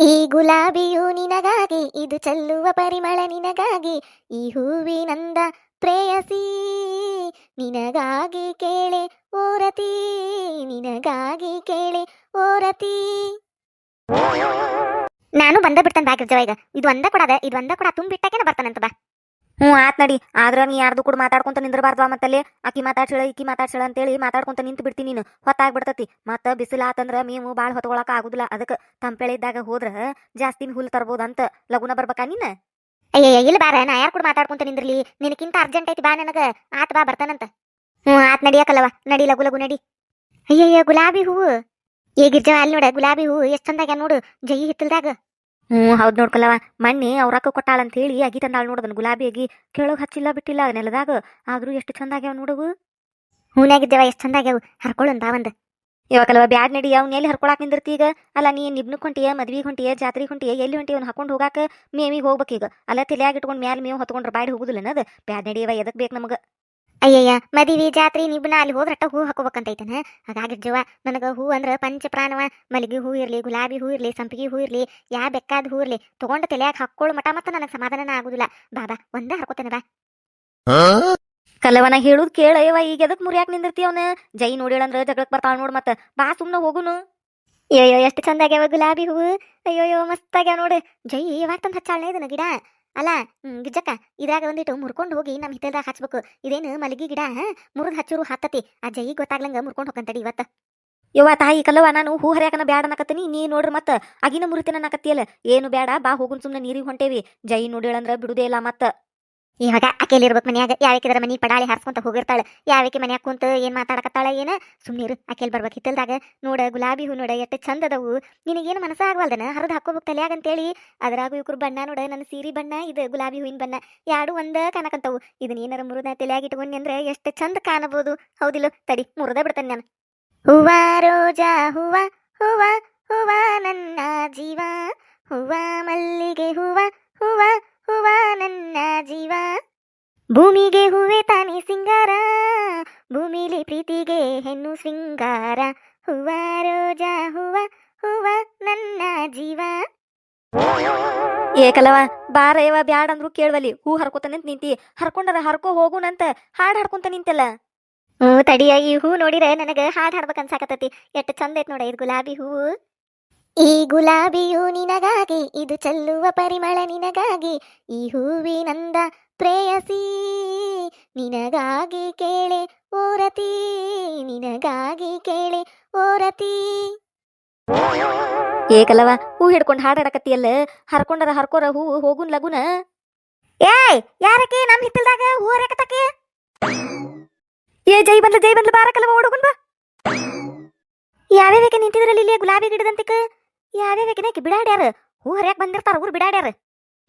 ಈ ಗುಲಾಬಿಯು ನಿನಗಾಗಿ, ಇದು ಚೆಲ್ಲುವ ಪರಿಮಳ ನಿನಗಾಗಿ, ಈ ಹೂವಿನಂದ ಪ್ರೇಯಸಿ. ನಿನಗಾಗಿ ಕೇಳೆ ಓರತಿ, ನಿನಗಾಗಿ ಕೇಳೆ ಓರತಿ. ನಾನು ಬಂದ ಬಿಡ್ತಾನೆ ಬಾಗಿರ್ಜವ ಈಗ. ಇದು ಒಂದ ಕೊಡದ, ಇದು ಒಂದ ಕೊಡ ತುಂಬಿಟ್ಟಾಕೆನ ಬರ್ತಾನಂತ ಬಾ. ಹ್ಞೂ ಆತ್ ನಡಿ. ಆದ್ರ ನೀ ಯಾರ್ದು ಕೂಡ ಮಾತಾಡ್ಕೊಂತ ನಿಂದ್ರಬಾರ್ದು ಮತ್ತಲ್ಲಿ. ಅಕ್ಕಿ ಮಾತಾಡ್ಸಳ ಇಕ್ಕಿ ಮಾತಾಡ್ಸಳ ಅಂತೇಳಿ ಮಾತಾಡ್ಕೊಂತ ನಿಂತು ಬಿಡ್ತೀನಿ ನೀನು. ಹೊತ್ತಾಗ್ಬಿಡ್ತತಿ. ಮತ್ತ ಬಿಸಿಲು ಆತಂದ್ರ ಮೇವು ಭಾಳ ಹೊತ್ಕೊಳಕ ಆಗುದಿಲ್ಲ. ಅದಕ್ಕೆ ತಂಪೆಳೆ ಇದ್ದಾಗ ಹೋದ್ರ ಜಾಸ್ತಿ ಹುಲ್ ತರ್ಬೋದು ಅಂತ ಲಗುನ ಬರ್ಬೇಕಾ ನೀನ ಅಯ್ಯಯ್ಯ ಇಲ್ಲ ಬಾರ. ನಾ ಯಾರು ಕೂಡ ಮಾತಾಡ್ಕೊಂತ ನಿಂದ್ರಲಿ. ನಿನಕ್ಕಿಂತ ಅರ್ಜೆಂಟ್ ಐತಿ ಬಾ ನನಗೆ. ಆತ್ ಬಾ ಬರ್ತಾನಂತ. ಹ್ಞೂ ಆತ್ ನಡಿಯಕಲ್ಲವ ನಡಿ ಲಗು ಲಗು ನಡಿ. ಅಯ್ಯಯ್ಯ ಗುಲಾಬಿ ಹೂವು. ಏಗಿರ್ಜವ ಅಲ್ಲಿ ನೋಡ ಗುಲಾಬಿ ಹೂವು. ಎಷ್ಟು ಚಂದಾಗ ನೋಡು. ಜೈ ಹಿತ್ತಲ್ದಾಗ. ಹ್ಞೂ ಹೌದ್ ನೋಡ್ಕಲ್ಲವ. ಮಣ್ಣಿ ಅವ್ರ ರೊಕ್ಕ ಕೊಟ್ಟಾಳ ಅಂತ ಹೇಳಿ ಅಗಿ ತಂದಾಳ ನೋಡದನ್ ಗುಲಾಬಿ ಅಗಿ. ಕೆಳಗ್ ಹಚ್ಚಿಲ್ಲ ಬಿಟ್ಟಿಲ್ಲ ನೆಲದಾಗ. ಆದ್ರೂ ಎಷ್ಟು ಆಗ್ಯಾವ ನೋಡವು ಹೂನಾಗಿದ್ದೇವ ಎಷ್ಟ್ ಚಂದಾಗ್ಯಾವು ಹರ್ಕೊಳ್ಳೋನ್ ಒಂದು ಒಂದ್ ಇವಾಗಲ್ವ ಬ್ಯಾಡ್ ನಡಿ, ಅವ್ನ ಎಲ್ಲಿ ಹರ್ಕೊಳಕ್ ನಿಂದಿರ್ತಿ ಈಗ? ಅಲ್ಲ, ನೀ ನಿಬ್ನು ಹೊಂಟಿಯ ಮದ್ವಿ ಹೊಂಟಿಯ ಜಾತ್ರೆ ಹೊಂಟಿಯ, ಎಲ್ಲಿ ಹೊಂಟಿ ಅವ್ನ ಹಾಕೊಂಡು ಹೋಗಾಕ? ಮೇವಿಗೆ ಹೋಗ್ಬೇಕೀಗ ಅಲ್ಲ, ತಲೆಯಾಗ ಇಟ್ಕೊಂಡು ಮ್ಯಾಲ ಮೇವು ಹೊತ್ಕೊಂಡ್ರೆ ಬಾಡಿ ಹೋಗುದಿಲ್ಲ ಅನ್ನೋದು ಬ್ಯಾಡ್ ನಡಿಯವ, ಎದಕ್ ಬೇಕು ನಮಗ? ಅಯ್ಯಯ್ಯ ಮದಿವಿ ಜಾತ್ರೆ ನಿಬ್ನ ಅಲ್ಲಿ ಹೋದ್ರಟ್ಟ ಹೂ ಹಾಕೋಬೇಕಂತೈತನ ಜೀವ ನನಗ ಹೂ ಅಂದ್ರ ಪಂಚ ಪ್ರಾಣವ ಮಲ್ಲಿಗೆ ಹೂ ಇರ್ಲಿ ಗುಲಾಬಿ ಹೂ ಇರ್ಲಿ ಸಂಪಿಗೆ ಹೂ ಇರ್ಲಿ ಯಾ ಬೆಕ್ಕಾದ ಹೂ ಇರ್ಲಿ ತಗೊಂಡ ತಲೆಯಾಗ ಹಾಕೊಳ್ಳೋ ಮಟ ಮತ್ತ ನನಗೆ ಸಮಾಧಾನ ಆಗುದಿಲ್ಲ. ಬಾಬಾ ಒಂದ ಹರ್ಕೋತೇನೆ ಬಾ. ಕಲವನ ಹೇಳುದ್ ಕೇಳಯ್ಯವ ಈಗ ಎದಕ್ ಮುರಿಯಾಕ್ ನಿಂದಿರ್ತಿ ಅವನ? ಜೈ ನೋಡಿಳಂದ್ರ ಜಗಳಕ್ ಬರ್ತಾಳ ನೋಡ್ ಮತ್ತ. ಬಾ ಸುಮ್ನ ಹೋಗುನು. ಅಯ್ಯೋ ಎಷ್ಟು ಚಂದ ಆಗ್ಯಾವ ಗುಲಾಬಿ ಹೂವು ಅಯ್ಯೋಯ್ಯೋ ಮಸ್ತ್ ಆಗ್ಯಾವ ನೋಡು. ಜೈ ಯಾವಾಗ ತಂದು ಹಚ್ಚಾಳ ಇದನ್ನ ಗಿಡ? ಅಲ್ಲ ಗಿಜ್ಜಕ್ಕ, ಇದ್ರಾಗ ಒಂದಿಟ್ಟು ಮುರ್ಕೊಂಡು ಹೋಗಿ ನಮ್ಮ ಹಿತ್ತಲ್ದಾಗ ಹಚ್ಬೇಕು ಇದೇನು ಮಲಗಿ ಗಿಡ ಮುರಿದ್ ಹಚ್ಚೂರು ಹತ್ತತಿ ಆ ಜೈ ಗೊತ್ತಾಗ್ಲಂಗ ಮುರ್ಕೊಂಡು ಹೋಗಂತಡಿ ಇವತ್ತ. ಯವ್ವ ತಾಯಿ ಕಲ್ಲವ ನಾನು ಹೂ ಹರಿಯಾಕನ ಬ್ಯಾಡ ಅನ್ನಕತ್ತೀನಿ. ನೀ ನೋಡ್ರಿ ಮತ್ತ, ಅಗಿನ ಮುರಿತಿನ ಅನ್ನಕತ್ತಿಯಲ್ಲ. ಏನು ಬ್ಯಾಡ, ಬಾ ಹೋಗುನ್ ಸುಮ್ಮನೆ ನೀರಿಗೆ ಹೊಂಟೇವಿ. ಜೈ ನೋಡಿಳಂದ್ರ ಬಿಡುದೇ ಇಲ್ಲ ಮತ್ತ. ಇವಾಗ ಆಕೆಯಲ್ಲಿ ಇರ್ಬೇಕು ಮನ್ಯಾಗ ಯಾವ್ಯಾಕಿದ್ರ ಮನಿ ಪಡಾಳಿ ಹಾರ್ಸ್ಕೊಂತ ಹೋಗಿರ್ತಾಳೆ ಯಾವಕ್ಕೆ ಮನ್ಯಾಗ ಕುಂತ ಏನ್ ಮಾತಾಡಕತ್ತಾಳ ಏನ? ಸುಮ್ಮನಿರು ಆಕೆಲ್ ಬರ್ಬೇಕು ಹಿತ್ತಲ್ದಾಗ. ನೋಡ, ಗುಲಾಬಿ ಹೂ ನೋಡ, ಎಷ್ಟು ಚಂದ ಅದಾವು. ನಿನಗೇನು ಮನಸ್ಸ ಆಗ್ವಲ್ದನ? ಹರಿದು ಹಾಕೋಬೇಕು ತಲೆಯಾಗ ಅಂತೇಳಿ. ಅದ್ರಾಗೂ ಇವ್ರು ಬಣ್ಣ ನೋಡ ನನ್ನ ಸೀರೆ ಬಣ್ಣ, ಇದು ಗುಲಾಬಿ ಹೂವಿನ ಬಣ್ಣ, ಯಾಡು ಒಂದ ಕಾಣಕಂತಾವು. ಇದನ್ನ ಏನಾರ ಮುರುದ ತಲೆಯಾಗಿ ಇಟ್ಕೊಂಡಿ ಅಂದ್ರೆ ಎಷ್ಟು ಚಂದ ಕಾಣಬಹುದು ಹೌದಿಲ್ಲ, ತಡಿ, ಮುರುದ ಬಿಡ್ತೇನೆ ನಾನು. ಹೂವ ರೋಜಾ, ಹೂವ ಹೂವ ಹೂವ ನನ್ನ ಜೀವ. ಹೂವ ಮಲ್ಲಿಗೆ ಹೂವ ಹೂವ ಹೂವ ನನ್ನ ಜೀವ. ಭೂಮಿಗೆ ಹೂವೆ ತಾನೇ ಸಿಂಗಾರ ಭೂಮಿಲಿ ಪ್ರೀತಿಗೆ ಹೆಣ್ಣು ಸಿಂಗಾರ ಹೂವ ರೋಜಾ ಹೂವ ಹೂವ ನನ್ನ ಜೀವ. ಏಕಲವ ಬಾರಯವ ಬ್ಯಾಡ ಅಂದ್ರು ಕೇಳ್ವಲಿ ಹೂ ಹರ್ಕೋತ ನಿಂತ. ಹರ್ಕೊಂಡರ ಹರ್ಕೋ ಹೋಗುನಂತ ಹಾಡ್ ಹಾಡ್ಕೊಂತ ನಿಂತಲ್ಲ. ಹ್ಞೂ ತಡಿಯ ಈ ಹೂ ನೋಡಿದ್ರೆ ನನಗೆ ಹಾಡ್ ಹಾಡ್ಬೇಕು ಅನ್ಸಾಕತ್ತತಿ ಎಷ್ಟು ಚಂದ ಐತ್ ನೋಡ ಇದು ಗುಲಾಬಿ ಹೂವು. ಈ ಗುಲಾಬಿಯು ನಿನಗಾಗಿ ಇದು ಚೆಲ್ಲುವ ಪರಿಮಳ ನಿನಗಾಗಿ ಈ ಹೂವಿನಂದ ಪ್ರೇಯಸಿ. ನಿನಗಾಗಿ ಕೇಳೆ ಓರತಿ ನಿನಗಾಗಿ ಕೇಳೆ ಓರತಿ. ಏಕಲವ ಕಲವ ಹೂ ಹಿಡ್ಕೊಂಡು ಹಾಡಾಡಕತ್ತಿಯಲ್ಲ ಹರ್ಕೊಂಡರ ಹರ್ಕೋರ ಹೂ ಹೋಗುನ್ ಲಗುನ? ಏಯ್ ಯಾರಕ್ಕೆ ನಮ್ಮ ಹಿತ್ತಲ್ದಾಗ ಹೂ ಹರಕತ್ತಕ್ಕೆ ಏ ಜೈ ಬಂದ್ಲು ಜೈ ಬಂದ್ಲು ಬಾರಕಲವ ಹುಡುಗನ್ ಬಾ. ಯಾವ್ಯಾವ ನಿಂತಿದ್ರಲ್ಲಿ ಇಲ್ಲೇ ಗುಲಾಬಿ ಗಿಡದಂತಿಕ? ಯಾವ್ಯಾವಕ್ಕೆ ಬಿಡಾಡ್ಯಾರ? ಹೂ ಹರಿಯಾಕ ಬಂದಿರ್ತಾರ, ಊರ್ ಬಿಡಾಡ್ಯಾರ.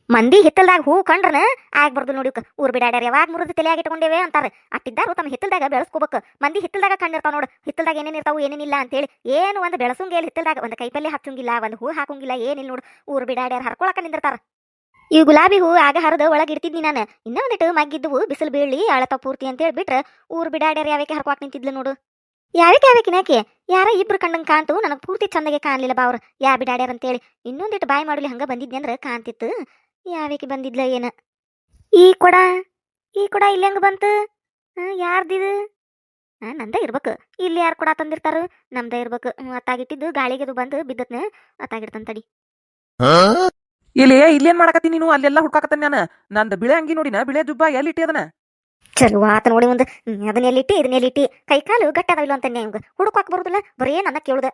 ಮಂದಿ ಹಿತ್ತಲ್ದಾಗ ಹೂ ಕಂಡ್ರನ ಆಗ ಆಗ್ಬಾರ್ದು ನೋಡಿ ಊರ್ ಬಿಡಾಡ್ಯಾರ, ಯಾವಾಗ ಮುರಿದು ತಲೆಯಾಗ ಇಟ್ಕೊಂಡೇವೆ ಅಂತಾರ. ಅಟ್ಟಿದ್ದಾರು ತಮ್ಮ ಹಿತ್ತಲ್ದಾಗ ಬೆಳೆಸ್ಕೋಬೇಕು. ಮಂದಿ ಹಿತ್ತಲ್ದಾಗ ಕಂಡಿರ್ತಾವ ನೋಡು, ಹಿತ್ತಲ್ದಾಗ ಏನೇನ್ ಇರ್ತಾವು ಏನೇನಿಲ್ಲ ಅಂತೇಳಿ. ಏನು ಒಂದು ಬೆಳಸಂಗಿಲ್ಲ ಹಿತ್ತಲ್ದಾಗ, ಒಂದು ಕೈಪಲ್ಲೆ ಹಚ್ಚಂಗಿಲ್ಲ, ಒಂದು ಹೂ ಹಾಕಂಗಿಲ್ಲ ಏನಿಲ್ಲ ನೋಡು, ಊರ್ ಬಿಡಾಡ್ಯಾರ ಹರ್ಕೊಳಕ ನಿಂದಿರ್ತಾರ. ಈ ಗುಲಾಬಿ ಹೂ ಆಗ ಹರಿದು ಒಳಗೆ ಇಡ್ತಿದ್ನಿ ನಾನು. ಇನ್ನೂ ಒಂದಿಟ್ಟು ಮಗ್ಗಿದ್ವು ಬಿಸಿಲು ಬೀಳಿ ಅಳತ ಪೂರ್ತಿ ಅಂತೇಳಿ ಬಿಟ್ರೆ ಊರ್ ಬಿಡಾಡ್ಯಾರ ಯಾವಕ್ಕೆ ಹರ್ಕೊಳಕ್ ನಿಂತಿದ್ಲು ನೋಡು. ಯಾವಕ್ಕೆ ಯಾವಕ್ಕೆ ನಾಕೆ? ಯಾರ ಇಬ್ರು ಕಣ್ಣಂಗ್ ಕಾಣ್ತು. ನನಗೆ ಪೂರ್ತಿ ಚಂದಗೆ ಕಾಣಲಿಲ್ಲ ಬಾ ಅವ್ರು. ಯಾ ಬಿಡಾಡ್ಯಾರ ಅಂತೇಳಿ. ಇನ್ನೊಂದಿಟ್ಟು ಬಾಯ್ ಮಾಡಲಿ ಹಂಗ ಬಂದಿದ್ದೆ ಅಂದ್ರೆ ಕಾಣ್ತಿತ್ತು. ಯಾವಕ್ಕೆ ಬಂದಿದ್ಲ ಏನ? ಈ ಕೊಡ ಈ ಕೊಡ ಇಲ್ಲಿ ಹೆಂಗೆ ಬಂತು. ಯಾರ್ದಿದು? ಆ, ನಂದ ಇರ್ಬೇಕು. ಇಲ್ಲಿ ಯಾರು ಕೊಡ ತಂದಿರ್ತಾರ? ನಮ್ದ ಇರ್ಬೇಕು. ಅತ್ತಾಗಿಟ್ಟಿದ್ದು ಗಾಳಿಗೆ ಅದು ಬಂದು ಬಿದ್ದತ್ನ ಅತ್ತಾಗಿಡ್ತಾನ ತಡಿ. ಇಲ್ಲಿ ಇಲ್ಲೇನ್ ಮಾಡಕತ್ತಿ ನೀನು? ಅಲ್ಲೆಲ್ಲ ಹುಡ್ಕಾಕತ್ತಾನ ನಾನು. ನಂದು ಬಿಳೆ ಅಂಗಿ ನೋಡಿನ? ಬಿಳೆ ದುಬ್ಬ ಎಲ್ಲಿ ಇಟ್ಟಿ ಅದನ್ನ ಚಲೋ ಆತ ನೋಡಿ ಮುಂದೆ. ಅದನ್ನ ಎಲ್ಲಿಟ್ಟಿ, ಇದನ್ನ ಎಲ್ಲಿಟ್ಟಿ? ಕೈ ಕಾಲು ಗಟ್ಟಿ ಅದಾವಿಲ್ಲ ಅಂತ ನಿಮ್ಗೆ ಹುಡುಕಾಕ್ ಬರುದಿಲ್ಲ, ಬರೀ ನನ್ನ ಕೇಳುದ.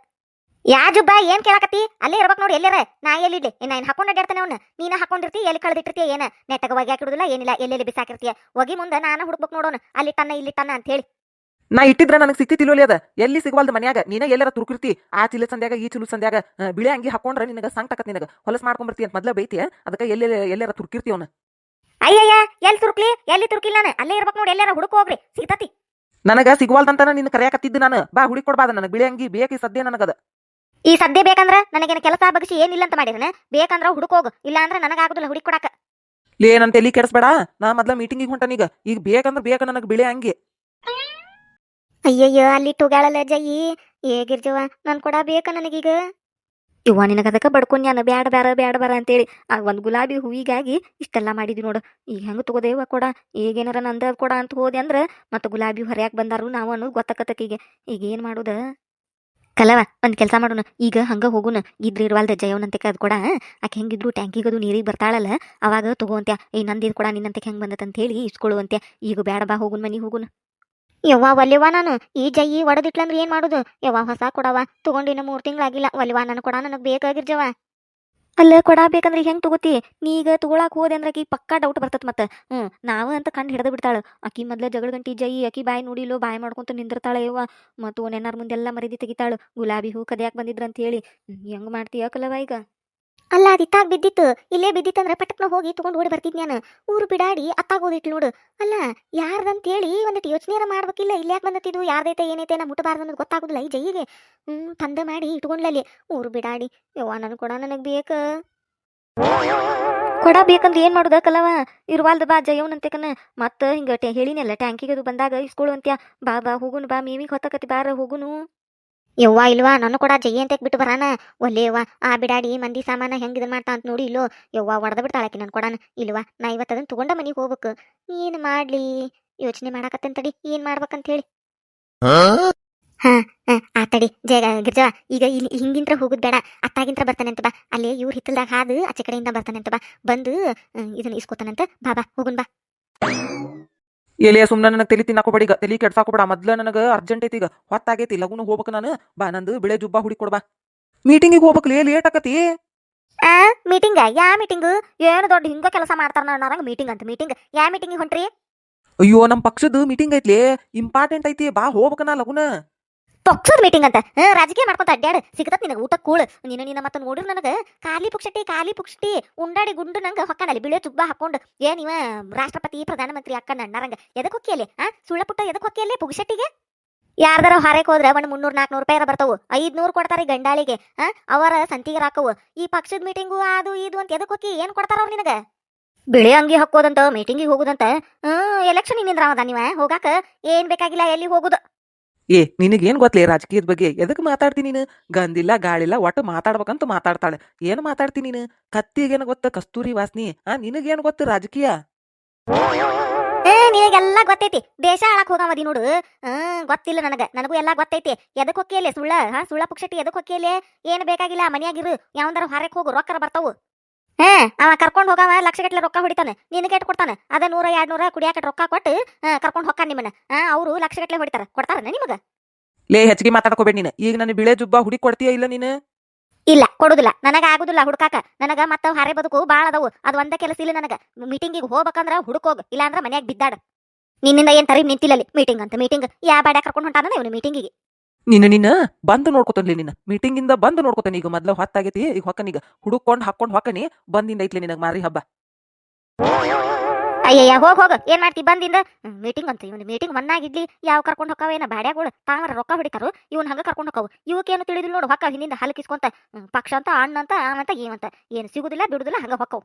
ಯಾ ಜುಬ್ಬ, ಏನ್ ಕೇಳಕತ್ತಿ? ಅಲ್ಲೇ ಇರ್ಬೇಕು ನೋಡಿ ಎಲ್ಲಾರ. ನಾ ಎಲ್ಲಿಡ್ಲಿ ಏನ್ ಹಾಕೊಂಡ್ ಅಡ್ಯಾಡ್ತಾನೆ ಅವ್ನ? ನೀನ ಹಾಕೊಂಡಿರ್ತಿ, ಎಲ್ಲಿ ಕಳೆದಿಟ್ಟಿರ್ತೀಯ ಏನ? ನೆಟ್ಟಗ ಒಗಿ ಹಾಕಿಡುದಿಲ್ಲ, ಏನಿಲ್ಲ, ಎಲ್ಲೆಲ್ಲಿ ಬಿಸಾಕಿರ್ತೀಯ? ಹೋಗಿ ಮುಂದೆ ನಾನು ಹುಡುಕ್ಬೇಕು ನೋಡೋಣ. ಅಲ್ಲಿ ತನ್ನ, ಇಲ್ಲಿ ತನ್ನ ಅಂತ ಹೇಳಿ ನಾ ಇಟ್ಟಿದ್ರ ನನಗೆ ಸಿಕ್ತಿತ್ತಿಲ್ಲೋಲಿ ಅದ. ಎಲ್ಲಿ ಸಿಗವಲ್ದು ಮನ್ಯಾಗ? ನೀನ ಎಲ್ಲರ ತುರುಕಿರ್ತಿ. ಆ ಚಿಲ್ಲ ಸಂದ್ಯಾಗ, ಈ ಚಿಲ್ಲು ಸಂದ್ಯಾಗ ಬಿಳಿ ಅಂಗಿ ಹಾಕೊಂಡ್ರೆ ನಿನಗ ಸಂಕಟಕತ್ ನಿನಗ. ಹೊಲಸ್ ಮಾಡ್ಕೊಂಡ್ಬರ್ತಿ ಅಂತ ಮೊದ್ಲ ಬೈತಿ ಅದಕ್ಕೆ ಎಲ್ಲೆಲ್ಲ, ಎಲ್ಲರ ತುರುಕಿರ್ತಿ ಅವನ. ಅಯ್ಯಯ್ಯ ಎಲ್ಲಿ ತುರುಕ್ಲಿ? ಎಲ್ಲಿ ತುರುಕಿಲ್ಲ ನಾನು? ಅಲ್ಲೇ ಇರ್ಬೇಕು ನೋಡಿ ಎಲ್ಲಾರ ಹುಡುಕು ಹೋಗ್ರಿ. ಸಿಗ್ತತಿ. ನನಗ ಸಿಗವಲ್ದಂತಾನ ನಿನ್ನ ಕರೆಯಾಕತ್ತಿದ್ದು ನಾನು. ಬಾ ಹುಡಿ ಕೊಡ್ಬಾದ ನನಗೆ. ಬಿಳಿ ಅಂಗಿ ಬೇಕಿ ಸದ್ಯ ನನಗದ. ಈ ಸದ್ಯ ಬೇಕಂದ್ರ ನನಗೇನು ಕೆಲಸ ಬಗ್ಸಿ ಏನಿಲ್ಲ ಅಂತ ಮಾಡಿದನ? ಬೇಕಂದ್ರ ಹುಡುಕೋಗು ಇಲ್ಲ ಅಂದ್ರೆ ನನಗಾಗುದಿಲ್ಲ ಹುಡುಕ್ ಕೊಡಕ. ಲೇ ನನ್ನ ತಲಿ ಕೆಡಿಸ್ಬೇಡ. ನಾ ಮೊದ್ಲ ಮೀಟಿಂಗಿಗೆ ಹೊಂಟನೀಗ. ಈಗ ಬೇಕಂದ್ರ ಬೇಕ ನನಗೆ ಬಿಳಿ ಅಂಗಿ. ಅಯ್ಯಯ್ಯೋ ಅಲ್ಲಿ ಟುಗಾಳಲ್ಲ ಜಯಿ ಹೇಗಿರ್ಜವ ನನ್ ಕೊಡ ಬೇಕ ನನಗೀಗ? ಇವ್ವ ನಿನಗೆ ಅದಕ್ಕೆ ಬಡ್ಕೊಂಡ್ಯಾನ ಬ್ಯಾಡ ಬ್ಯಾರ ಬ್ಯಾಡ ಬ್ಯಾರ ಅಂತೇಳಿ. ಆ ಒಂದು ಗುಲಾಬಿ ಹೂವಿಗಾಗಿ ಇಷ್ಟೆಲ್ಲ ಮಾಡಿದ್ವಿ ನೋಡು. ಈಗ ಹೆಂಗೆ ತಗೋದೇವ ಕೊಡ? ಈಗೇನಾರ ನಂದ ಕೊಡ ಅಂತ ಹೋದೆ ಅಂದ್ರೆ ಮತ್ತೆ ಗುಲಾಬಿ ಹೊರ್ಯಾಕ ಬಂದಾರು ನಾವು ಅನ್ನೋದು ಗೊತ್ತಾಕತ್ತಕೀಗ ಈಗ. ಏನು ಮಾಡುದ? ಕಲವ, ಒಂದು ಕೆಲಸ ಮಾಡೋಣ. ಈಗ ಹಂಗ ಹೋಗುಣ ಇದ್ರ ಇರುವಲ್ದ ಜಯವನಂತೆ ಅದು ಕೊಡ ಆಕೆ ಹೆಂಗಿದ್ರು ಟ್ಯಾಂಕಿಗದು ನೀರಿಗೆ ಬರ್ತಾಳಲ್ಲ, ಅವಾಗ ತಗೋಂತ್ಯ. ಈ ನಂದಿದ್ ಕೊಡ ನಿನ್ನಂತೆ ಹೆಂಗೆ ಬಂದತ್ತಂತ ಹೇಳಿ ಇಸ್ಕೊಳ್ಳುವಂತೆ ಈಗ ಬ್ಯಾಡ ಬಾ, ಹೋಗುನ್ ಮನಿ, ಹೋಗುನ. ಯವ್ವ ಒಲಿವಾ ನಾನು ಈ ಜೈ ಒಡದಿಟ್ಲಂದ್ರೆ ಏನ್ ಮಾಡುದು? ಯವ್ವ, ಹೊಸ ಕೊಡವ ತಗೊಂಡಿನ ಮೂರ್ ತಿಂಗಳಾಗಿಲ್ಲ. ಒಲ್ಲೆವ್ವ ನನ್ನ ಕೊಡ ನನಗ್ ಬೇಕಾಗಿರ್ಜವ ಅಲ್ಲ ಕೊಡಬೇಕಂದ್ರೆ ಹೆಂಗ್ ತಗೋತಿ? ನೀ ಈಗ ತಗೊಳಕ್ ಹೋದೆ ಅಂದ್ರೆ ಆಕಿ ಪಕ್ಕಾ ಡೌಟ್ ಬರ್ತತ್ ಮತ್ತೆ. ಹ್ಮ್, ನಾವ ಅಂತ ಕಂಡು ಹಿಡಿದು ಬಿಡ್ತಾಳ. ಆಕಿ ಮೊದ್ಲ ಜಗಳ ಗಂಟಿ ಜೈ ಆಕಿ ಬಾಯಿ ನೋಡಿಲ್ಲೋ ಬಾಯಿ ಮಾಡ್ಕೊಂತ ನಿಂದಿರ್ತಾಳೆ ಯವ್ವ. ಮತ್ತು ಓನೆನಾರ್ ಮುಂದೆಲ್ಲ ಮರಿದಿ ತೆಗಿತಾಳು. ಗುಲಾಬಿ ಹೂ ಕದ್ಯಾಕೆ ಬಂದಿದ್ರು ಅಂತ ಹೇಳಿ ಹೆಂಗ್ ಮಾಡ್ತೀಯ ಕಲವ ಈಗ? ಅಲ್ಲ ಅದಿತ್ತಾಗ ಬಿದ್ದಿತ್ತು. ಇಲ್ಲೇ ಬಿದ್ದಿತ್ತಂದ್ರೆ ಪಟಕ್ನ ಹೋಗಿ ತಗೊಂಡ್ ಓಡಿ ಬರ್ತಿದ್ ನಾನು. ಊರು ಬಿಡಾಡಿ ಅತ್ತಾಗೋದಿಟ್ಲು ನೋಡು. ಅಲ್ಲ, ಯಾರ್ದಂತೇಳಿ ಒಂದಿಟ್ಟು ಯೋಚನೆ ಮಾಡ್ಬೇಕಿಲ್ಲ. ಇಲ್ಯಾಕ್ ಬಂದತ್ತಿದ್ದು ಯಾರ್ದೈತೆ, ಏನೈತೆ ನಾ ಮುಟ್ಟಬಾರ್ದು ಅನ್ನೋದು ಗೊತ್ತಾಗುದಿಲ್ಲ ಈ ಜೈಗೆ ಹ್ಮ್ ತಂದ ಮಾಡಿ ಇಟ್ಕೊಂಡ್ಲಲ್ಲಿ ಊರು ಬಿಡಾಡಿ. ಯವ್ವ, ನನ್ ಕೊಡ ನನಗ್ ಬೇಕ. ಕೊಡ ಬೇಕಂದ್ರೆ ಏನ್ ಮಾಡುದ ಕಲವ? ಇರುವಾಲ್ದ ಬಾ ಜಯವನಂತೆಕನ ಮತ್ತ ಹಿಂಗ ಹೇಳಿನಲ್ಲ ಟ್ಯಾಂಕಿಗೆ ಅದು ಬಂದಾಗ ಇಸ್ಕೊಳ್ಳುವಂತ್ಯ ಬಾ ಬಾ, ಹೋಗುನು, ಬಾ ಮೇವಿಗೆ ಹೊತ್ತಕತಿ ಬಾರ ಹೋಗುನು. ಯವ್ವ ಇಲ್ವಾ? ನನ್ನ ಕೂಡ ಜೈ ಅಂತ ಬಿಟ್ಟು ಬರಾನ. ಒಲ್ಲೆ ಯವ್ವ ಆ ಬಿಡಾಡಿ ಮಂದಿ ಸಾಮಾನ ಹೆಂಗ್ ಇದನ್ ಮಾಡ್ತಾ ಅಂತ ನೋಡಿ ಇಲ್ಲೋ. ಯವ್ವ ಒಡೆದ ಬಿಡ್ತಾಳಕಿ ನನ್ ಕೊಡಾನ. ಇಲ್ವಾ ನಾ ಇವತ್ತು ಅದನ್ನ ತಗೊಂಡ ಮನೆಗೆ ಹೋಗ್ಬೇಕು. ಏನ್ ಮಾಡ್ಲಿ? ಯೋಚನೆ ಮಾಡಾಕತ್ತೇನ್ ತಡಿ. ಏನ್ ಮಾಡ್ಬೇಕಂತ ಹೇಳಿ. ಹಾ? ಹಾ ಆ ತಡಿ. ಜಯ ಗಿರ್ಜಾ ಈಗ ಇಲ್ಲಿ ಹಿಂಗಿಂತ್ರ ಹೋಗುದ್ ಬೇಡ. ಅತ್ತಾಗಿಂತ್ರ ಬರ್ತಾನಂತ ಬಾ. ಅಲ್ಲಿ ಇವ್ರ ಹಿತ್ತಲ್ದಾಗ ಹಾದು ಆಚೆ ಕಡೆಯಿಂದ ಅಂತ ಬಾ. ಬಂದು ಇದನ್ನ ಇಸ್ಕೊತಾನಂತ ಬಾ ಬಾ ಹೋಗುನ್ ಬಾ. ಎಲೆಯ ಸುಮ್ಮನೆ ನನಗೆ ತಲೆ ತಿನ್ನಾಕೋಬೇಡಿ ಈಗ. ತಲೆ ಕೆಡ್ಸಾಕೋಬೇಡ. ಮೊದ್ಲ ನನಗೆ ಅರ್ಜೆಂಟ್ ಐತಿ ಈಗ. ಹೊತ್ತಾಗೈತಿ. ಲಗುನ ಹೋಗ್ಬೇಕು ನಾನು. ಬಾ ನಂದು ಬಿಳೆ ಜುಬ್ಬ ಹುಡಿ ಕೊಡ್ಬಾ. ಮೀಟಿಂಗಿಗೆ ಹೋಗ್ಬೇಕು ಲೇ ಲೇಟ್ ಆಕತಿ. ಆ ಮೀಟಿಂಗ್ ಯಾ ಮೀಟಿಂಗ್ ಏನು ದೊಡ್ಡ ಹಿಂಗ ಕೆಲಸ ಮಾಡ್ತಾರ ಅನ್ನೋರಂಗ ಮೀಟಿಂಗ್ ಅಂತ. ಮೀಟಿಂಗ್ ಯಾ ಮೀಟಿಂಗ್ ಹೊಂಟ್ರಿ? ಅಯ್ಯೋ ನಮ್ಮ ಪಕ್ಷದ ಮೀಟಿಂಗ್ ಐತ್ಲಿ ಇಂಪಾರ್ಟೆಂಟ್ ಐತಿ. ಬಾ ಹೋಗ್ಬೇಕನ ಲಗುನ. ಪಕ್ಷದ ಮೀಟಿಂಗ್ ಅಂತ. ರಾಜಕೀಯ ಮಾಡ್ಕೊಂತ ಅಡ್ಡಾಡ್ ಸಿಗತತ್ ನಿನಗೆ ಊಟ ಕೂಳು. ನೀನು ನಿನ್ನ ಮತ್ತ ನೋಡಿರು ನನಗ? ಖಾಲಿ ಪುಕ್ಷಟಿ ಖಾಲಿ ಪುಕ್ಷಟಿ. ಉಂಡಾಡಿ ಗುಂಡು ನಂಗ ಹೊಕ್ಕನಲ್ಲಿ ಬಿಳೆ ತುಬ್ಬ ಹಾಕೊಂಡು ಏನು ಇವ ರಾಷ್ಟ್ರಪತಿ, ಪ್ರಧಾನಮಂತ್ರಿ ಅಕ್ಕ ನಣ್ಣರಂಗ ಎದಕ್ ಹೊಕ್ಕಿಯಲ್ಲಿ ಆ ಸುಳ್ಳ ಪುಟ್ಟ ಎದಕ್ ಹೊಕ್ಕಿಯಲ್ಲಿ ಪುಕ್ಷಟಿಗೆ ಯಾರ್ದಾರ ಹಾರಕ್ ಹೋದ್ರೆ ಒಂದ್ ಮುನ್ನೂರ್ ನಾಲ್ಕನೂರು ರೂಪಾಯಿ ಬರ್ತಾವು. ಐದ್ನೂರು ಕೊಡ್ತಾರೆ ಗಂಡಾಳಿಗೆ. ಆ ಅವರ ಸಂತಿಗೆ ರಾಕವು. ಈ ಪಕ್ಷದ ಮೀಟಿಂಗು ಅದು, ಇದು ಅಂತ ಎದಕ್ ಹೊಕ್ಕಿ? ಏನ್ ಕೊಡ್ತಾರ ಅವ್ರು ನಿನಗ? ಬಿಳಿ ಅಂಗಿ ಹಾಕೋದಂತ ಮೀಟಿಂಗಿಗೆ ಹೋಗುದಂತ. ಹ್ಮ್ ಎಲೆಕ್ಷನ್ ನಿಂದ್ರಾವದ ನೀವ? ಹೋಗಾಕ? ಏನ್ ಬೇಕಾಗಿಲ್ಲ, ಎಲ್ಲಿ ಹೋಗುದು? ಏ, ನಿನಗೇನು ಗೊತ್ತಲೇ ರಾಜಕೀಯದ ಬಗ್ಗೆ? ಎದಕ್ ಮಾತಾಡ್ತಿ ನೀನು? ಗಂದಿಲ್ಲ, ಗಾಳಿಲ್ಲ, ಒಟ್ಟು ಮಾತಾಡ್ಬೇಕಂತ ಮಾತಾಡ್ತಾಳೆ. ಏನು ಮಾತಾಡ್ತಿ ನೀನು? ಕತ್ತಿಗೇನು ಗೊತ್ತ ಕಸ್ತೂರಿ ವಾಸ್ನಿ? ಆ, ನಿನಗೇನು ಗೊತ್ತು ರಾಜಕೀಯ? ನಿನಗೆಲ್ಲ ಗೊತ್ತೈತಿ. ದೇಶ ಆಳಕ್ ಹೋಗಮದಿ ನೋಡು. ಹ್ಮ್ ಗೊತ್ತಿಲ್ಲ ನನಗ. ನನಗೂ ಎಲ್ಲ ಗೊತ್ತೈತಿ. ಎದಕ್ ಹೊಕ್ಕಿಯಲ್ಲೇ ಸುಳ್ಳ? ಹಾ ಸುಳ್ಳ ಪುಕ್ಷಟಿ ಎದಕ್ ಹೊಕ್ಕಿಯಲ್ಲೇ ಏನ್ ಬೇಕಾಗಿಲ್ಲ ಮನೆಯಾಗಿರು ಯಾವಂದಾರ ಹೊರಕ್ ಹೋಗು, ರೊಕ್ಕರ ಬರ್ತಾವು. ಕರ್ಕೊಂಡ್ ಲಕ್ಷ ಗಟ್ಲೆ ರೊಕ್ಕ ಹೊಡಿತಾನೆ ನಿನ್ನ ಕೆಟ್ಟು ಕೊಡ್ತಾನೆ? ಅದೇ ನೂರ ಎರಡು ನೂರ ಕುಡಿಯಾಕ ರೊಕ್ಕ ಕೊಟ್ಟು ಕರ್ಕೊಂಡು ಹೊಕ್ಕ ನಿಮ್ಮನ್ನ. ಅವರು ಲಕ್ಷ ಗಟ್ಲೆ ಹೊಡಿತಾರ. ಕೊಡ್ತಾರ ನಿಮಗ? ಲೇ ಹೆಚ್ಚಿಗೆ ಮಾತಾಡ್ಕೋಬೇಡಿ ನೀನು. ಈಗ ನನ್ನ ಬಿಳೆ ಜುಬ್ಬ ಹುಡಿ ಕೊಡ್ತೀಯ ಇಲ್ಲ ನೀನು? ಇಲ್ಲ ಕೊಡುದಿಲ್ಲ. ನನಗ ಆಗುದಿಲ್ಲ ಹುಡುಕಾಕ. ನನಗ ಮತ್ತ ಹಾರೆ ಬದುಕು ಬಾಳ ಅದಾವು. ಅದು ಒಂದ ಕೆಲಸ ಇಲ್ಲ ನನಗ. ಮೀಟಿಂಗಿಗೆ ಹೋಗ್ಬೇಕಂದ್ರ ಹುಡುಕೋಗ ಇಲ್ಲ ಅಂದ್ರ ಮನ್ಯಾಗ ಬಿದ್ದಾಡ. ನಿನ್ನಿಂದ ಏನ್ ತರಿ ನಿಂತಿಲ್ಲ ಮೀಟಿಂಗ್ ಅಂತ ಮೀಟಿಂಗ್. ಯಾ ಬ್ಯಾಡ ಕರ್ಕೊಂಡು ಹೊಂಟಾನ ಇವನು ಮೀಟಿಂಗಿಗೆ? ನಿನ್ನ ನಿನ್ನ ಬಂದು ನೋಡ್ಕೊತಾನೆ ನಿನ್ನ ಮೀಟಿಂಗ್ ಇಂದ ಬಂದು ನೋಡ್ಕೊತಾನೆ. ಈಗ ಮೊದ್ಲು ಹೊತ್ತಾಗೈತಿ ಈಗ ಹೊಕ್ಕನೀಗ ಹುಡುಕೊಂಡ್ ಹಾಕೊಂಡ್ ಹೊಕ್ಕನಿ ಬಂದಿಂದ ಐತ್ಲಿ ನಿನಗೆ ಮಾರಿ ಹಬ್ಬ. ಅಯ್ಯಯ್ಯ ಹೋಗ್ ಹೋಗ. ಏನ್ ಮಾಡ್ತಿ? ಬಂದಿಂದ ಮೀಟಿಂಗ್ ಅಂತ. ಇವನು ಮೀಟಿಂಗ್ ಮನ್ನಾಗಿಡ್ಲಿ ಯಾವ ಕರ್ಕೊಂಡ್ ಹೊಕ್ಕವೇನ ಬ್ಯಾಡ್ಯಾಗಳು. ತಾವರ ರೊಕ್ಕ ಹೊಡಿತಾರು? ಇವನ್ ಹಂಗ ಕರ್ಕೊಂಡ್ ಹೊಕ್ಕವು. ಇವಕ್ಕೇನು ತಿಳಿದಿಲ್ಲ ನೋಡು. ಹೊಕ್ಕ ಹಿಂದಿಂದ ಹಲಕಿಸ್ಕೊಂತ ಪಕ್ಷ ಅಂತ ಅಣ್ಣ ಅಂತ ಆವಂತ ಏವಂತ ಏನು ಸಿಗುದಿಲ್ಲ ಬಿಡುದಿಲ್ಲ ಹಂಗ ಹೊಕ್ಕವು.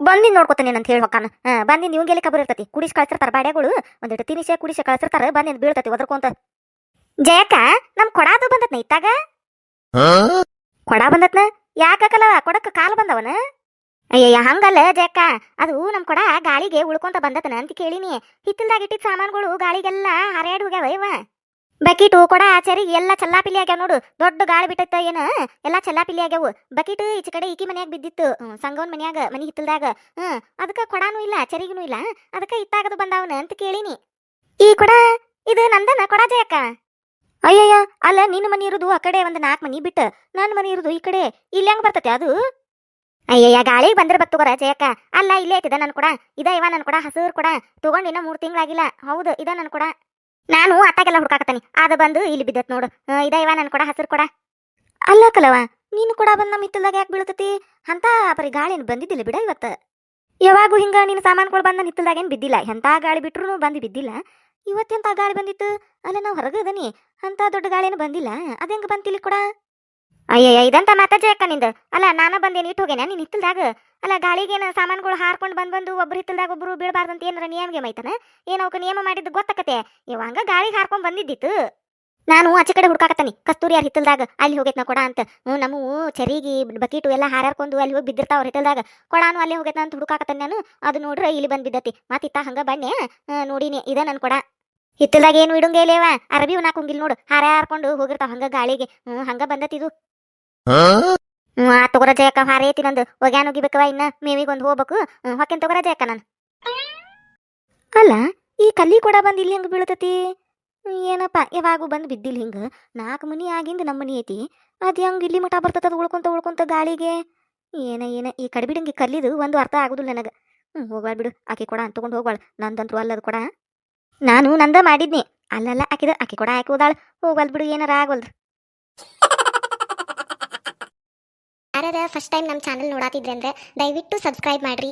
ಬಂದಿನ ನೋಡ್ಕೊತಾನೆ ಅಂತ ಹೇಳಿ ಹೊಕ್ಕಾನ. ಬಂದಿನ್ ಇವಂಗೆಲ್ಲಿ ಕಬರ್ ಇರ್ತತಿ? ಕುಡಿಸ್ ಕಳ್ಸಿರ್ತಾರ ಬ್ಯಾಡ್ಯಾಗಳು. ಒಂದಿಟ್ಟು ತಿನಿಸೆ ಕುಡಿಸಿ ಕಳ್ಸಿರ್ತಾರ ಬಂದಿನ ಬೀಳ್ತತಿ ಒದರ್ಕೊಂತ. ಜಯಕ್ಕ ನಮ್ ಕೊಡಾದು ಬಂದತ್ನ ಇತ್ತಾಗ? ಕೊಡ ಬಂದತ್ನ? ಯಾಕಲ್ಲ ಕೊಡಕ್ಕ ಕಾಲು ಬಂದವನ? ಅಯ್ಯಯ್ಯ, ಹಂಗಲ್ಲ ಜಕ್ಕ ಅದು ನಮ್ ಕೊಡ ಗಾಳಿಗೆ ಉಳ್ಕೊಂತ ಬಂದತನ ಅಂತ ಕೇಳಿನಿ. ಹಿತ್ತಲ್ದಾಗ ಇಟ್ಟಿದ್ ಸಾಮಾನುಗಳು ಗಾಳಿಗೆಲ್ಲ ಹರಿಯಾಡಿ ಹೋಗ್ಯಾವ ಇವ. ಬಕೀಟು ಕೊಡ ಚರಿಗೆ ಎಲ್ಲ ಚಲ್ಲಾಪಿಲಿ ಆಗ್ಯಾವ ನೋಡು. ದೊಡ್ಡ ಗಾಳಿ ಬಿಟ್ಟತ್ತ ಏನ? ಎಲ್ಲ ಚಲ್ಲಾಪಿಲಿ ಆಗ್ಯಾವು. ಬಕೀಟ್ ಈಚ ಕಡೆ ಈಕಿ ಮನ್ಯಾಗ ಬಿದ್ದಿತ್ತು. ಸಂಗವನ್ ಮನ್ಯಾಗ, ಮನಿ ಹಿತ್ತಲ್ದಾಗ. ಹ್ಮ್, ಅದಕ್ಕ ಕೊಡಾನು ಇಲ್ಲ, ಚರಿಗೂನು ಇಲ್ಲ. ಅದಕ್ಕ ಇತ್ತಾಗದು ಬಂದಾವನ ಅಂತ ಕೇಳಿನಿ. ಈ ಕೊಡ, ಇದು ನಂದನ ಕೊಡ ಜಯಕ್ಕ ಅಯ್ಯಯ್ಯ, ಅಲ್ಲ ನಿನ್ನ ಮನಿ ಇರುದು ಆ ಕಡೆ ಒಂದ್ ನಾಲ್ಕು ಮನಿ ಬಿಟ್ಟು. ನನ್ನ ಮನಿ ಇರುದು ಈ ಕಡೆ. ಇಲ್ಲಿ ಹೆಂಗ್ ಬರ್ತತೆ ಅದು? ಅಯ್ಯಯ್ಯ, ಗಾಳಿಗೆ ಬಂದಿರ್ಬೇಕು ತಗೋರ ಜಯಕ್ಕ. ಅಲ್ಲ, ಇಲ್ಲೇ ಐತಿದ ನನ್ ಕೂಡ. ಇದ ಇವ ನನ್ ಕೂಡ, ಹಸಿರು ಕೂಡ. ತಗೊಂಡು ಇನ್ನ ಮೂರ್ ತಿಂಗಳಾಗಿಲ್ಲ. ಹೌದು, ಇದ ನನ್ ಕೂಡ. ನಾನು ಅತ್ತಾಗೆಲ್ಲ ಹುಡ್ಕಾಕತ್ತೀನಿ. ಅದು ಬಂದು ಇಲ್ಲಿ ಬಿದ್ದತ್ ನೋಡು. ಇದ ಇವ ನನ್ ಕೂಡ, ಹಸಿರು ಕೂಡ. ಅಲ್ಲ, ಕಲವ, ನೀನು ಕೂಡ ಬಂದ್ ನಮ್ಮ ಹಿತ್ತಲ್ದಾಗ ಯಾಕೆ ಬೀಳ್ತತಿ? ಅಂತ ಬರೀ ಗಾಳಿ ಬಂದಿದ್ದಿಲ್ಲ ಬಿಡ ಇವತ್ತ. ಯಾವಾಗೂ ಹಿಂಗ ನಿನ್ನ ಸಾಮಾನುಗಳು ಬಂದ ಹಿತ್ತಲ್ದಾಗ ಏನ್ ಬಿದ್ದಿಲ್ಲ. ಎಂತ ಗಾಳಿ ಬಿಟ್ರು ಬಂದು ಬಿದ್ದಿಲ್ಲ. ಇವತ್ತೆಂತ ಗಾಳಿ ಬಂದಿತ್ತು? ಅಲ್ಲ, ನಾವು ಹೊರಗದನಿ ಅಂತ ದೊಡ್ಡ ಗಾಳಿ ಏನು ಬಂದಿಲ್ಲ ಅದಂಗ ಬಂತಿಲ್ಲ ಕೂಡ? ಅಯ್ಯಯ್ಯ, ಇದಂತ ಮಾತಾಜೆ ಅಕ್ಕ ನಿಂದ? ಅಲ್ಲ, ನಾನು ಬಂದೇನು ಇಟ್ಟು ಹೋಗೇನ? ನೀನು ಹಿತ್ತಲ್ದಾಗ? ಅಲ್ಲ, ಗಾಳಿಗೇನ ಸಾಮಾನುಗಳು ಹಾರ್ಕೊಂಡು ಬಂದು ಬಂದು ಒಬ್ರು ಹಿತ್ತಲ್ದಾಗ ಒಬ್ರು ಬೀಳಬಾರ್ದಂತ ಏನಾರ ನಿಯಮ ಮೈತನ? ಏನು ಅವಕ್ಕೆ ನಿಯಮ ಮಾಡಿದ್ದು ಗೊತ್ತಾಕತೆ ಇವ ಹಂಗ ಗಾಳಿಗೆ ಹಾರ್ಕೊಂಡ್ ಬಂದಿದ್ದಿತ್ತು. ನಾನು ಆಚೆ ಕಡೆ ಹುಡ್ಕಾಕತ್ತಾನಿ. ಕಸ್ತೂರಿ ಯಾರು ಹಿತ್ತಲ್ದಾಗ? ಅಲ್ಲಿ ಹೋಗೈತ್ ನಾ ಕೊಡ ಅಂತ. ಹ್ಞೂ, ನಮ್ಮ ಚರಿಗೆ, ಬಕೀಟು ಎಲ್ಲ ಹಾರಾರ್ಕೊಂಡು ಅಲ್ಲಿ ಹೋಗಿ ಬಿದ್ದಿರ್ತಾವ ಅವ್ರ ಹಿತ್ತಲ್ದಾಗ. ಕೊಡಾನು ಅಲ್ಲೇ ಹೋಗೈತ ಅಂತ ಹುಡುಕಾಕತ್ತಾನೆ ನಾನು? ಅದು ನೋಡ್ರೆ ಇಲ್ಲಿ ಬಂದ್ ಬಿದ್ದತಿ. ಮತ್ತಿತ್ತ ಹಂಗ ಬನ್ನಿ ನೋಡಿನಿ. ಇದ ನನ್ ಕೊಡ. ಹಿತ್ತಲ್ದಾಗ ಏನು ಇಡುಂಗೆ ಇಲ್ಲೇವ? ಅರಬಿ ಉನಾಕಂಗಿಲ್ ನೋಡು. ಹಾರ ಹಾರ್ಕೊಂಡು ಹೋಗಿರ್ತಾವ ಹಂಗ ಗಾಳಿಗೆ. ಹ್ಮ್ ಹಂಗ ಬಂದತಿದು ಹ್ಞೂ ಆ ತಗೋರ ಜಯಕ್ಕ ಹಾರ ಐತಿ ನಂದು. ಒಗ್ಯಾನ್ ಹೋಗಿಬೇಕವ ಇನ್ನ ಮೇವಿಗೊಂದು ಹೋಗ್ಬೇಕು. ಹ್ಞೂ ಹೊಕ್ಕೇನ್ ತಗೋರ ಜಯಕ್ಕ ನಾನು. ಅಲ್ಲ ಈ ಕಲ್ಲಿ ಕೂಡ ಬಂದು ಇಲ್ಲಿ ಹೆಂಗೆ ಬೀಳ್ತತಿ? ಏನಪ್ಪ ಯಾವಾಗ ಬಂದು ಬಿದ್ದಿಲ್ಲ ಹಿಂಗ. ನಾಲ್ಕು ಮನಿ ಆಗಿಂದ ನಮ್ಮ ಮನಿ ಐತಿ. ಅದು ಹೆಂಗೆ ಇಲ್ಲಿ ಮಠ ಬರ್ತದ ಉಳ್ಕೊಂತ ಉಳ್ಕೊಂತ ಗಾಳಿಗೆ? ಏನ ಏನ ಈ ಕಡಿಬಿಡಂಗಿ ಕಲ್ಲಿದು ಒಂದು ಅರ್ಥ ಆಗುದಿಲ್ಲ ನನಗೆ. ಹ್ಮ್ ಹೋಗ್ಬಾಳ್ ಬಿಡು. ಆಕೆ ಕೊಡ ಅಂತ ತಗೊಂಡು ಹೋಗ್ಬಾಳ ನಂದಂತೂ ಅಲ್ಲದ ಕೊಡ. ನಾನು ನಂದ ಮಾಡಿದ್ನಿ. ಅಲ್ಲಲ್ಲ, ಆಕಿದ, ಆಕೆ ಕೂಡ ಆಕೆ ಹೋದಾಳ ಹೋಗಲ್ ಬಿಡು, ಏನಾರ ಆಗವಲ್ದು ಯಾರದ ಫಸ್ಟ್ ಟೈಮ್ ನಮ್ಮ ಚಾನಲ್ ನೋಡಾತಿದ್ರೆ ಅಂದ್ರೆ ದಯವಿಟ್ಟು ಸಬ್ಸ್ಕ್ರೈಬ್ ಮಾಡ್ರಿ.